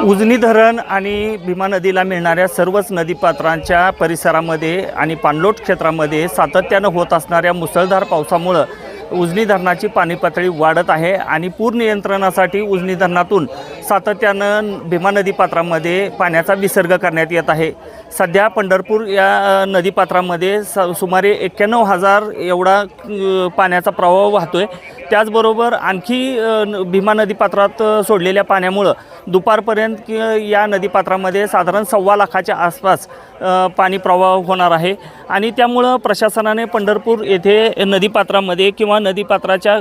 उजनी धरण आणि भीमा नदीला मिळणाऱ्या सर्वच नदीपात्रांच्या परिसरामध्ये आणि पाणलोट क्षेत्रामध्ये सातत्यानं होत असणाऱ्या मुसळधार पावसामुळं उजनी धरणाची पाणी पातळी वाढत आहे आणि पूर नियंत्रणासाठी उजनी धरणातून सातत्यानं भीमा नदीपात्रामध्ये पाण्याचा विसर्ग करण्यात येत आहे. सध्या पंढरपूर या नदीपात्रामध्ये स सुमारे एक्क्याण्णव हजार एवढा पाण्याचा प्रवाह वाहतो आहे त्याचबरोबर आणखी न- भीमा नदीपात्रात सोडलेल्या पाण्यामुळं दुपारपर्यंत या नदीपात्रामध्ये साधारण सव्वा लाखाच्या आसपास पाणी प्रवाह होणार आहे. आणि त्यामुळं प्रशासनाने पंढरपूर येथे नदीपात्रामध्ये किंवा नदीपात्राच्या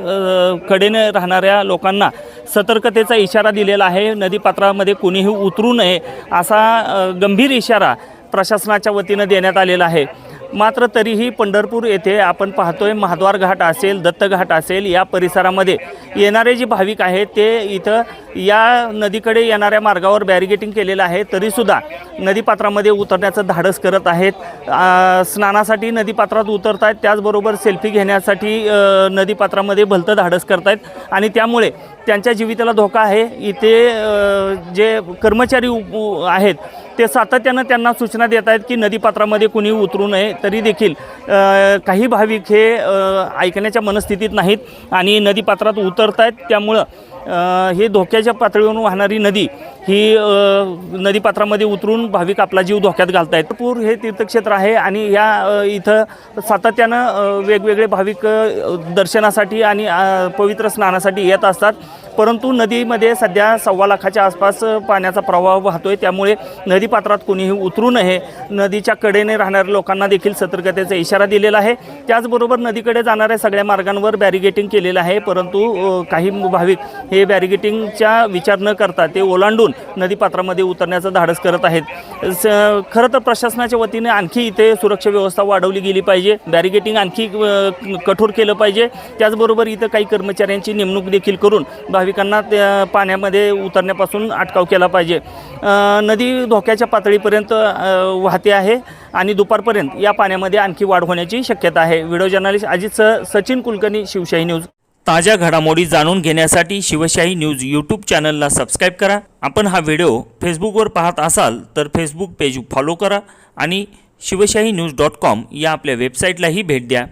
कडेने राहणाऱ्या लोकांना सतर्कतेचा इशारा दिलेला आहे. नदीपात्रामध्ये कुणीही उतरू नये असा गंभीर इशारा प्रशासनाच्या वतीनं देण्यात आलेला आहे. मात्र तरीही पंढरपूर येथे आपण पाहतोय महाद्वार घाट असेल दत्तघाट असेल या परिसरामध्ये येणारे जे भाविक आहेत ते इथं या नदीकडे येणाऱ्या मार्गावर बॅरिगेटिंग केलेलं आहे तरीसुद्धा नदीपात्रामध्ये उतरण्याचं धाडस करत आहेत. स्नानासाठी नदीपात्रात उतरत आहेत त्याचबरोबर सेल्फी घेण्यासाठी नदीपात्रामध्ये भलतं धाडस करत आहेत आणि त्यामुळे त्यांच्या जीवितेला धोका आहे. इथे जे कर्मचारी उप- आहेत ते सातत्यानं त्यांना सूचना देत आहेत की नदीपात्रामध्ये कुणी उतरू नये तरी देखील काही भाविक हे ऐकण्याच्या मनस्थितीत नाहीत आणि नदीपात्रात उतरत आहेत त्यामुळं हे धोक्याच्या पातळीवरून वाहणारी नदी ही नदीपात्रामध्ये उतरून भाविक आपला जीव धोक्यात घालत आहेत पूर हे तीर्थक्षेत्र आहे आणि या इथं सातत्यानं वेगवेगळे भाविक दर्शनासाठी आणि पवित्र स्नानासाठी येत असतात. परंतु नदीमध्ये सध्या सव्वा लाखाच्या आसपास पाण्याचा प्रवाह वाहतो आहे त्यामुळे नदीपात्रात कोणीही उतरू नये. नदीच्या कडेने राहणाऱ्या लोकांना देखील सतर्कतेचा इशारा दिलेला आहे. त्याचबरोबर नदीकडे जाणाऱ्या सगळ्या मार्गांवर बॅरिगेटिंग केलेलं आहे. परंतु काही भाविक हे बॅरिगेटिंगचा विचार न करता ते ओलांडून नदीपात्रामध्ये उतरण्याचं धाडस करत आहेत. स खरं तर प्रशासनाच्या वतीने आणखी इथे सुरक्षा व्यवस्था वाढवली गेली पाहिजे. बॅरिगेटिंग आणखी कठोर केलं पाहिजे. त्याचबरोबर इथं काही कर्मचाऱ्यांची नेमणूक देखील करून भाविकांना त्या पाण्यामध्ये उतरण्यापासून अटकाव केला पाहिजे. नदी धोक्याच्या पातळीपर्यंत वाहते आहे आणि दुपारपर्यंत या पाण्यामध्ये आणखी वाढ होण्याची शक्यता आहे. Video journalist Ajit Sachin Kulkarni Shivshahi news. ताज्या घडामोडी जाणून घेण्यासाठी शिवशाही न्यूज यूट्यूब चॅनलला सबस्क्राईब करा. आपण हा व्हिडिओ फेसबुकवर पाहत असाल तर फेसबुक पेज फॉलो करा आणि शिवशाही न्यूज डॉट कॉम या आपल्या वेबसाईटलाही भेट द्या.